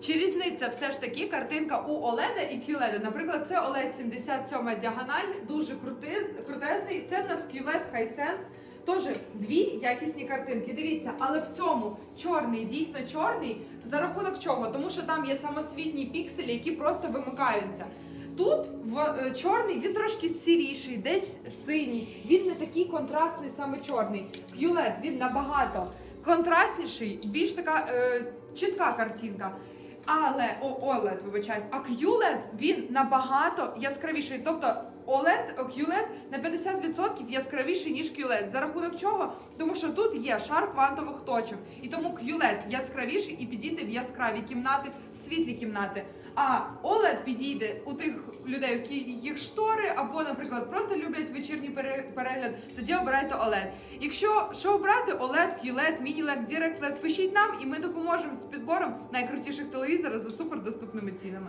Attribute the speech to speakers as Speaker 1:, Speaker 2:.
Speaker 1: Чи різниця все ж таки картинка у OLED і QLED? Наприклад, це OLED 77 діагональ, дуже крутезний. Це в нас QLED Hisense. Теж дві якісні картинки. Дивіться, але в цьому чорний, дійсно чорний. За рахунок чого? Тому що там є самосвітні пікселі, які просто вимикаються. Тут в е, чорний він трошки сіріший, десь синій. Він не такий контрастний, саме чорний. QLED він набагато контрастніший, більш така е, чітка картинка. Але о, OLED, вибачаюсь, а QLED він набагато яскравіший. Тобто OLED, QLED на 50% яскравіший, ніж QLED. За рахунок чого? Тому що тут є шар квантових точок. І тому QLED яскравіший і підійде в яскраві кімнати, в світлі кімнати. А OLED підійде у тих людей, які їх штори, або, наприклад, просто люблять вечірній пере- перегляд, тоді обирайте OLED. Якщо що обрати, OLED, QLED, MiniLED, DirectLED, пишіть нам, і ми допоможемо з підбором найкрутіших телевізорів за супердоступними цінами.